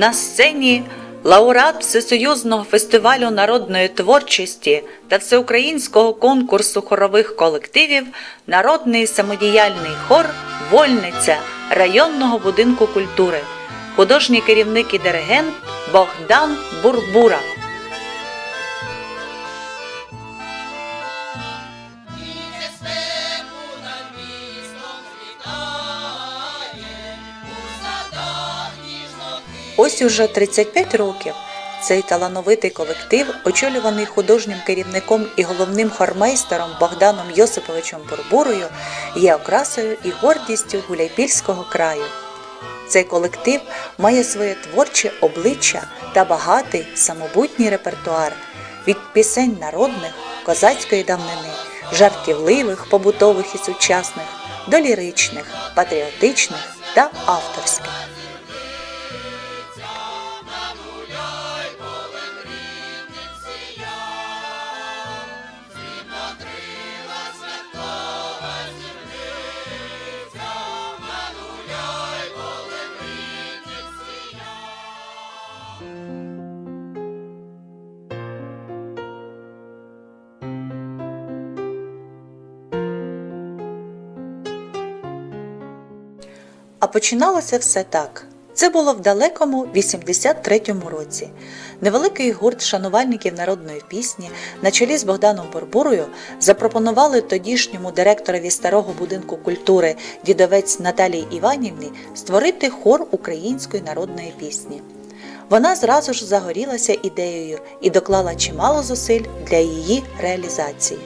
На сцені лауреат Всесоюзного фестивалю народної творчості та всеукраїнського конкурсу хорових колективів Народний самодіяльний хор Вольниця районного будинку культури, художній керівник і диригент Богдан Бурбура. Ось уже 35 років цей талановитий колектив, очолюваний художнім керівником і головним хормейстером Богданом Йосиповичем Бурбурою, є окрасою і гордістю Гуляйпільського краю. Цей колектив має своє творче обличчя та багатий самобутній репертуар від пісень народних, козацької давнини, жартівливих, побутових і сучасних, до ліричних, патріотичних та авторських. Починалося все так. Це було в далекому 83-му році. Невеликий гурт шанувальників народної пісні на чолі з Богданом Борбурою запропонували тодішньому директорові старого будинку культури дідовець Наталії Іванівні створити хор української народної пісні. Вона зразу ж загорілася ідеєю і доклала чимало зусиль для її реалізації.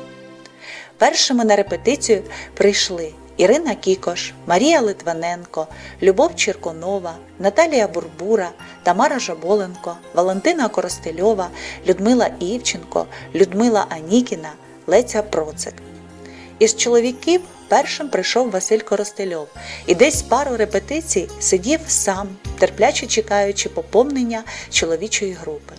Першими на репетицію прийшли Ірина Кікош, Марія Литвиненко, Любов Черконова, Наталія Бурбура, Тамара Жаболенко, Валентина Коростельова, Людмила Івченко, Людмила Анікіна, Леся Процик. Із чоловіків першим прийшов Василь Коростельов і десь пару репетицій сидів сам, терпляче чекаючи поповнення чоловічої групи.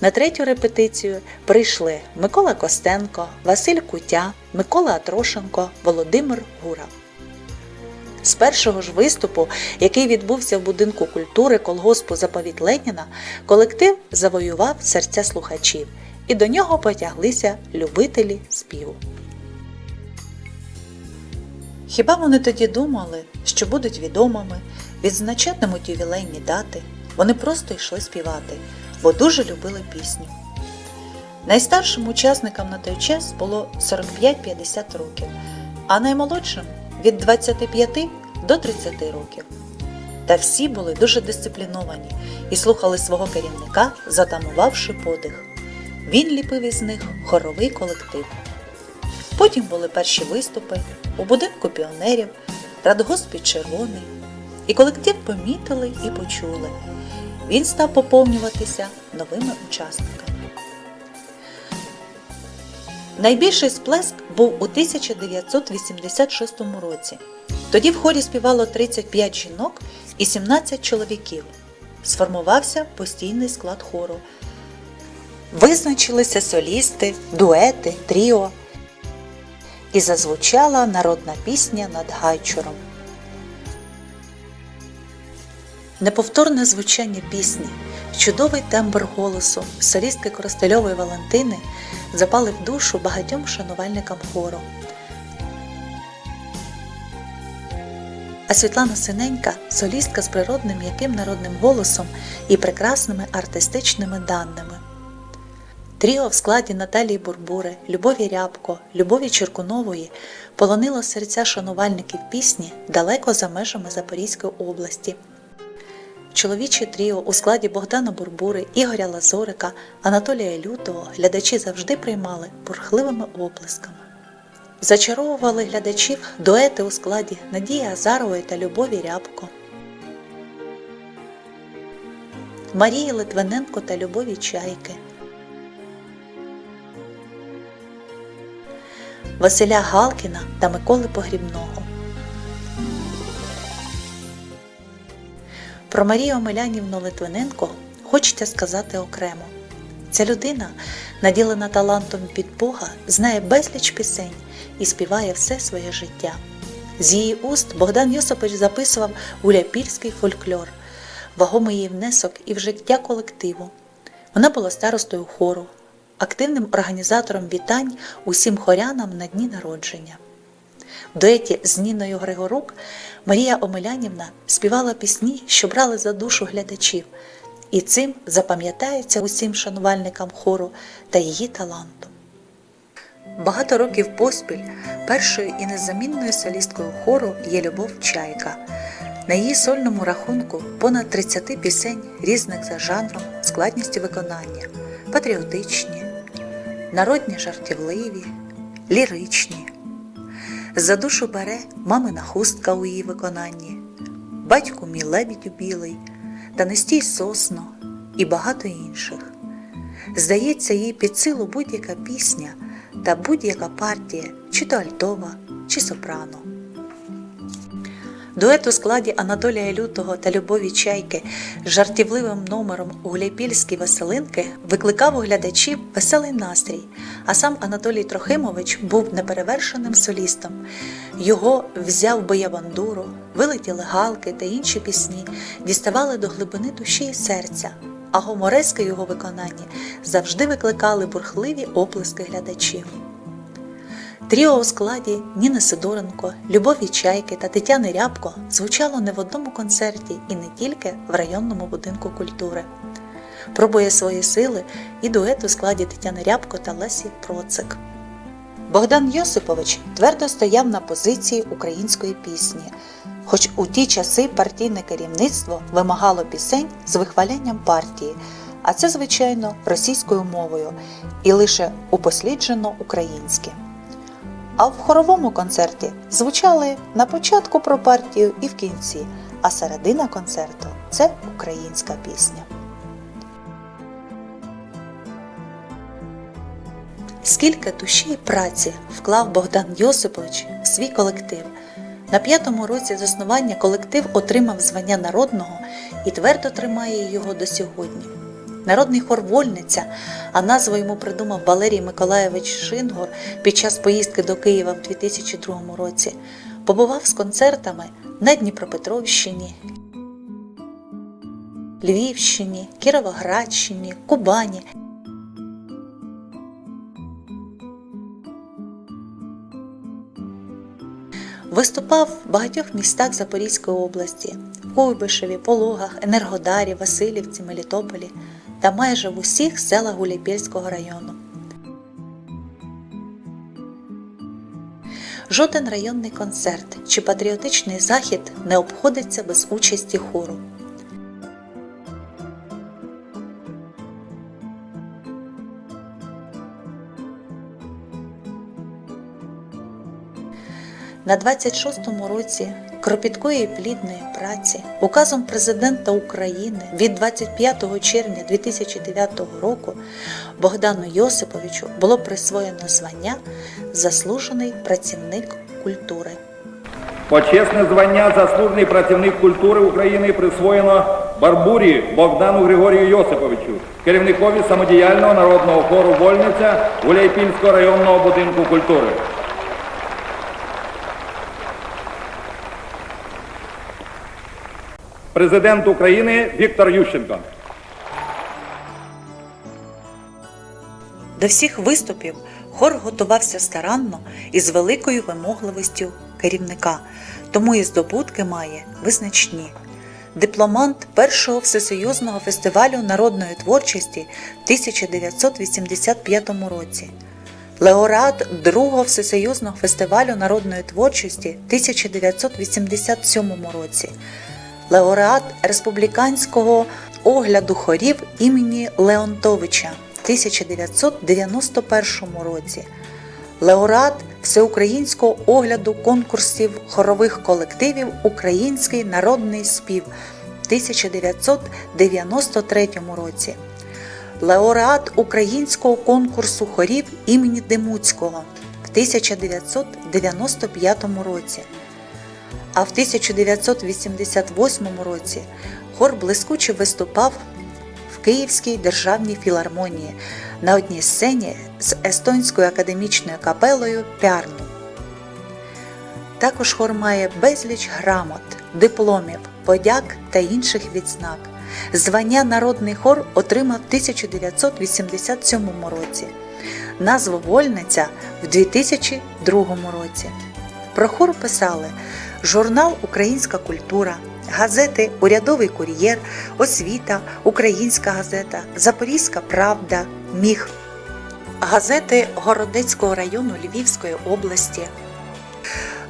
На третю репетицію прийшли Микола Костенко, Василь Кутя, Микола Атрошенко, Володимир Гура. З першого ж виступу, який відбувся в будинку культури колгоспу Заповіт Леніна, колектив завоював серця слухачів, і до нього потяглися любителі співу. Хіба вони тоді думали, що будуть відомими, відзначатимуть ювілейні дати? Вони просто йшли співати, бо дуже любили пісню. Найстаршим учасникам на той час було 45-50 років, а наймолодшим від 25 до 30 років. Та всі були дуже дисципліновані і слухали свого керівника, затамувавши подих. Він ліпив із них хоровий колектив. Потім були перші виступи у будинку піонерів, радгоспі Червоний. І колектив помітили і почули. Він став поповнюватися новими учасниками. Найбільший сплеск був у 1986 році. Тоді в хорі співало 35 жінок і 17 чоловіків. Сформувався постійний склад хору. Визначилися солісти, дуети, тріо. І зазвучала народна пісня над гайчуром. Неповторне звучання пісні, чудовий тембр голосу солістки Коростельової Валентини запали в душу багатьом шанувальникам хору. А Світлана Синенька солістка з природним м'яким народним голосом і прекрасними артистичними даними. Тріо в складі Наталії Бурбури, Любові Рябко, Любові Черкунової полонило серця шанувальників пісні далеко за межами Запорізької області. Чоловіче тріо у складі Богдана Бурбури, Ігоря Лазорика, Анатолія Лютого глядачі завжди приймали бурхливими оплесками. Зачаровували глядачів дуети у складі Надії Азарової та Любові Рябко, Марії Литвиненко та Любові Чайки, Василя Галкіна та Миколи Погрібного. Про Марію Омелянівну Литвиненко хочеться сказати окремо. Ця людина, наділена талантом від Бога, знає безліч пісень і співає все своє життя. З її уст Богдан Йосипович записував уляпільський фольклор. вагомий її внесок і в життя колективу. Вона була старостою хору, активним організатором вітань усім хорянам на дні народження. В дуеті з Ніною Григорук Марія Омелянівна співала пісні, що брали за душу глядачів, і цим запам'ятається усім шанувальникам хору та її таланту. Багато років поспіль першою і незамінною солісткою хору є Любов Чайка. На її сольному рахунку понад 30 пісень різних за жанром, складністю виконання, патріотичні, народні жартівливі, ліричні. За душу бере мамина хустка у її виконанні, батьку мій лебідь білий, та не стій сосно і багато інших. Здається, їй під силу будь-яка пісня та будь-яка партія, чи то альтова, чи сопрано. Дует у складі Анатолія Лютого та Любові Чайки з жартівливим номером Гуляйпільські веселинки викликав у глядачів веселий настрій, а сам Анатолій Трохимович був неперевершеним солістом. Його взяв боябандуру, вилетіли галки та інші пісні, діставали до глибини душі і серця, а гуморески його виконанні завжди викликали бурхливі оплески глядачів. Тріо у складі Ніни Сидоренко, Любові Чайки та Тетяни Рябко звучало не в одному концерті і не тільки в районному будинку культури. Пробує свої сили і дует у складі Тетяни Рябко та Лесі Процик. Богдан Йосипович твердо стояв на позиції української пісні, хоч у ті часи партійне керівництво вимагало пісень з вихвалянням партії, а це, звичайно, російською мовою і лише упосліджено українське. А в хоровому концерті звучали на початку про партію і в кінці, а середина концерту це українська пісня. Скільки душі і праці вклав Богдан Йосипович в свій колектив. На п'ятому році заснування колектив отримав звання народного і твердо тримає його до сьогодні. Народний хор Вольниця, а назву йому придумав Валерій Миколаєвич Шингор під час поїздки до Києва в 2002 році, побував з концертами на Дніпропетровщині, Львівщині, Кіровоградщині, Кубані. Виступав в багатьох містах Запорізької області Куйбишеві, Пологах, Енергодарі, Васильівці, Мелітополі та майже в усіх селах Гуляйпільського району. Жоден районний концерт чи патріотичний захід не обходиться без участі хору. На 26-му році кропіткої і плідної праці указом президента України від 25 червня 2009 року Богдану Йосиповичу було присвоєно звання Заслужений працівник культури. Почесне звання заслужений працівник культури України присвоєно Барбурі Богдану Григорію Йосиповичу, керівникові самодіяльного народного хору Вольниця Гуляйпільського районного будинку культури. Президент України Віктор Ющенко. До всіх виступів хор готувався старанно і з великою вимогливістю керівника, тому і здобутки має визначні. Дипломант першого всесоюзного фестивалю народної творчості в 1985 році, лауреат другого всесоюзного фестивалю народної творчості в 1987 році, лауреат республіканського огляду хорів імені Леонтовича в 1991 році, лауреат всеукраїнського огляду конкурсів хорових колективів Український народний спів в 1993 році, лауреат українського конкурсу хорів імені Демуцького в 1995 році. А в 1988 році хор блискуче виступав в Київській державній філармонії на одній сцені з естонською академічною капелою Пярну. Також хор має безліч грамот, дипломів, подяк та інших відзнак. Звання Народний хор отримав в 1987 році, назву Вольниця в 2002 році. Про хор писали журнал Українська культура, газети Урядовий кур'єр, Освіта, Українська газета, Запорізька Правда, Міг, газети Городецького району Львівської області,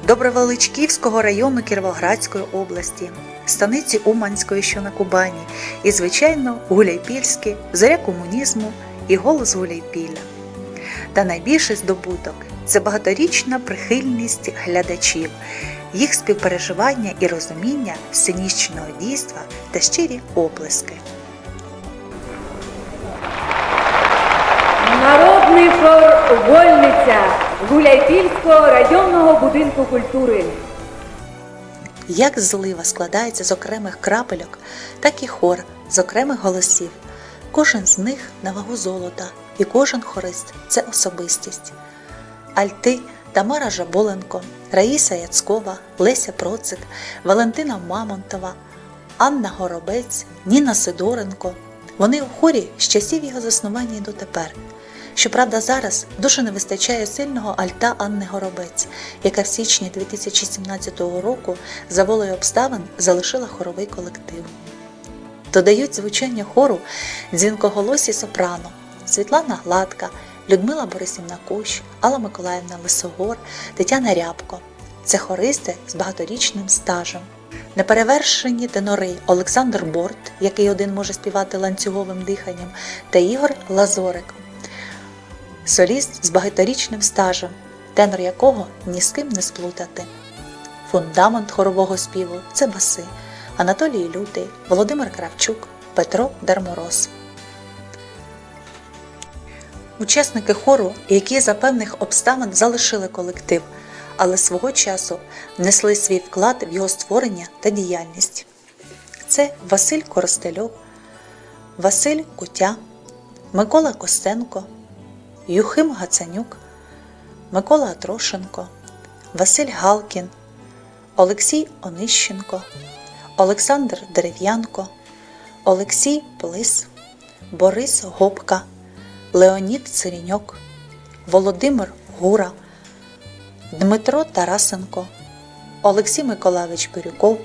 Добровеличківського району Кіровоградської області, станиці Уманської, що на Кубані, і, звичайно, Гуляйпільське, зоря комунізму і голос Гуляйпілля. Та найбільший здобуток це багаторічна прихильність глядачів, їх співпереживання і розуміння сценічного дійства та щирі оплески. Народний хор Вольниця Гуляйпільського районного будинку культури. Як злива складається з окремих крапельок, так і хор з окремих голосів. Кожен з них на вагу золота, і кожен хорист це особистість. Альти Тамара Жаболенко, Раїса Яцкова, Леся Процик, Валентина Мамонтова, Анна Горобець, Ніна Сидоренко. Вони у хорі з часів його заснування і дотепер. Щоправда, зараз дуже не вистачає сильного альта Анни Горобець, яка в січні 2017 року за волею обставин залишила хоровий колектив. Додають звучання хору дзвінкоголосі сопрано Світлана Гладка, Людмила Борисівна Кущ, Алла Миколаївна Лисогор, Тетяна Рябко. Це хористи з багаторічним стажем. Неперевершені тенори Олександр Борт, який один може співати ланцюговим диханням, та Ігор Лазорик, соліст з багаторічним стажем, тенор якого ні з ким не сплутати. Фундамент хорового співу це баси Анатолій Лютий, Володимир Кравчук, Петро Дармороз. Учасники хору, які за певних обставин залишили колектив, але свого часу внесли свій вклад в його створення та діяльність. Це Василь Коростельов, Василь Кутя, Микола Костенко, Юхим Гацанюк, Микола Трошенко, Василь Галкін, Олексій Онищенко, Олександр Дерев'янко, Олексій Плис, Борис Гопка, Леонід Циріньок, Володимир Гура, Дмитро Тарасенко, Олексій Миколайович Бирюков,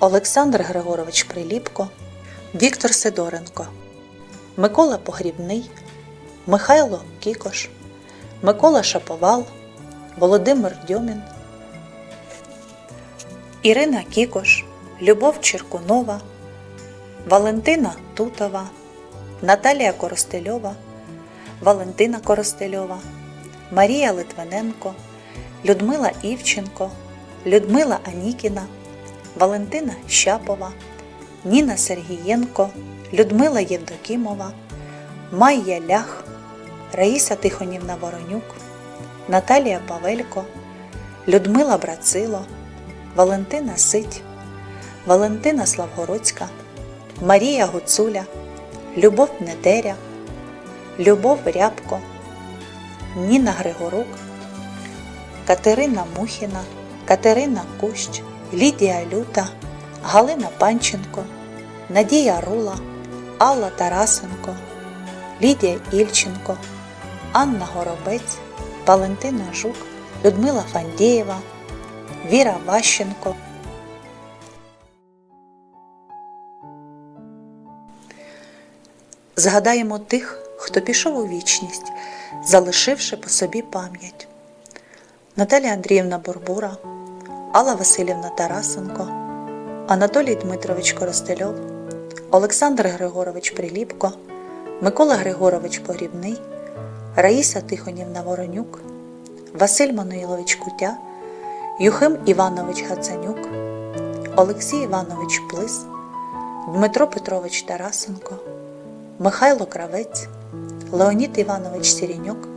Олександр Григорович Приліпко, Віктор Сидоренко, Микола Погрібний, Михайло Кікош, Микола Шаповал, Володимир Дьомін, Ірина Кікош, Любов Черкунова, Валентина Тутова, Наталія Коростельова, Валентина Коростельова, Марія Литвиненко, Людмила Івченко, Людмила Анікіна, Валентина Щапова, Ніна Сергієнко, Людмила Євдокімова, Майя Лях, Раїса Тихонівна Воронюк, Наталія Павелько, Людмила Брацило, Валентина Сить, Валентина Славгородська, Марія Гуцуля, Любов Недеря, Любов Рябко, Ніна Григорук, Катерина Мухіна, Катерина Кущ, Лідія Люта, Галина Панченко, Надія Рула, Алла Тарасенко, Лідія Ільченко, Анна Горобець, Валентина Жук, Людмила Фандєєва, Віра Ващенко. Згадаємо тих, хто пішов у вічність, залишивши по собі пам'ять. Наталія Андріївна Бурбура, Алла Васильівна Тарасенко, Анатолій Дмитрович Коростельов, Олександр Григорович Приліпко, Микола Григорович Погрібний, Раїса Тихонівна Воронюк, Василь Мануїлович Кутя, Юхим Іванович Гацанюк, Олексій Іванович Плис, Дмитро Петрович Тарасенко, Михайло Кравець, Леонід Іванович Сіріньок,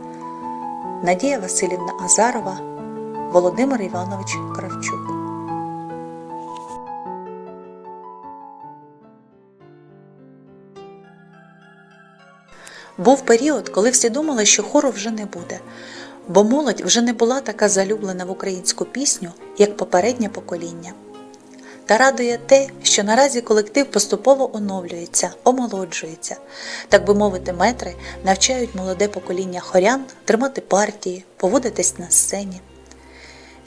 Надія Васильівна Азарова, Володимир Іванович Кравчук. Був період, коли всі думали, що хору вже не буде. бо молодь вже не була така залюблена в українську пісню, як попереднє покоління. Та радує те, що наразі колектив поступово оновлюється, омолоджується. Так би мовити, метри навчають молоде покоління хорян тримати партії, поводитись на сцені.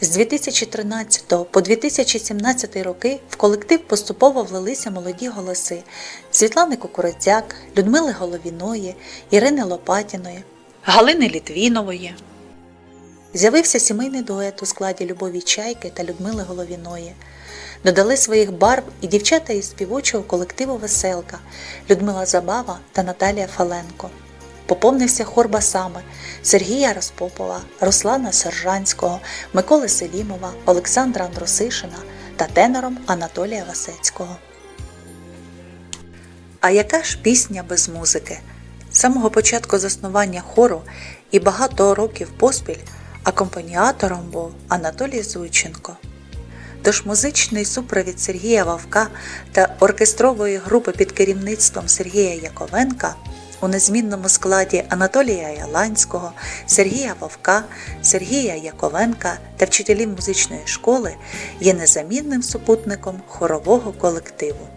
З 2013 по 2017 роки в колектив поступово влилися молоді голоси Світлани Кукуродзяк, Людмили Головіної, Ірини Лопатіної, Галини Літвінової. З'явився сімейний дует у складі Любові Чайки та Людмили Головіної. Додали своїх барв і дівчата із співочого колективу Веселка Людмила Забава та Наталія Фаленко. Поповнився хор басами Сергія Розпопова, Руслана Сержанського, Миколи Селімова, Олександра Андросишина та тенором Анатолія Васецького. А яка ж пісня без музики? З самого початку заснування хору і багато років поспіль акомпаніатором був Анатолій Зуйченко. Тож музичний супровід Сергія Вовка та оркестрової групи під керівництвом Сергія Яковенка у незмінному складі Анатолія Яланського, Сергія Вовка, Сергія Яковенка та вчителів музичної школи є незамінним супутником хорового колективу.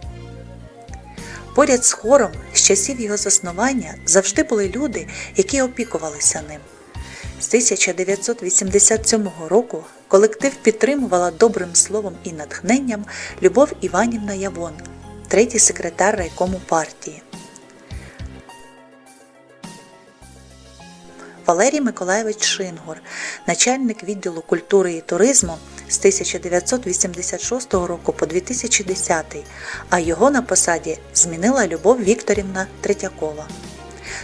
Поряд з хором з часів його заснування завжди були люди, які опікувалися ним. З 1987 року колектив підтримувала добрим словом і натхненням Любов Іванівна Явон, третій секретар райкому партії. Валерій Миколайович Шингур, начальник відділу культури і туризму з 1986 року по 2010, а його на посаді змінила Любов Вікторівна Третьякова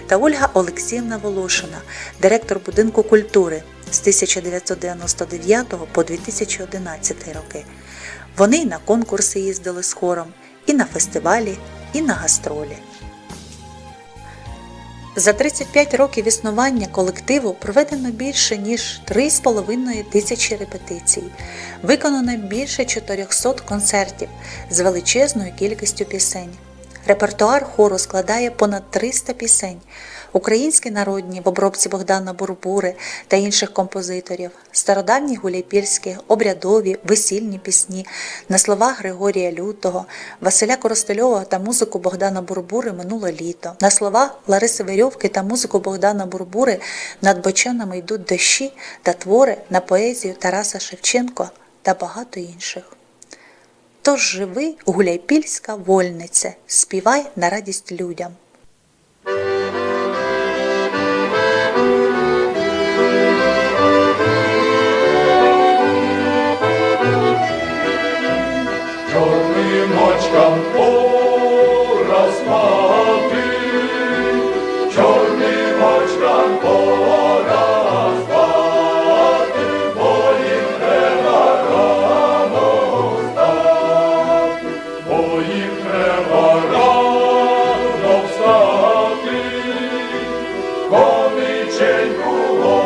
та Ольга Олексіївна Волошина, директор будинку культури з 1999 по 2011 роки. Вони й на конкурси їздили з хором, і на фестивалі, і на гастролі. За 35 років існування колективу проведено більше ніж 3,5 тисячі репетицій, виконано більше 400 концертів з величезною кількістю пісень. Репертуар хору складає понад 300 пісень, українські народні в обробці Богдана Бурбури та інших композиторів, стародавні гуляйпільські, обрядові, весільні пісні. На слова Григорія Лютого, Василя Коростельова та музику Богдана Бурбури минуло літо, на слова Лариси Верьовки та музику Богдана Бурбури над бочанами йдуть дощі та твори на поезію Тараса Шевченко та багато інших. Тож живи, гуляйпільська вольниця, співай на радість людям. Чорним кониченьку обрідати,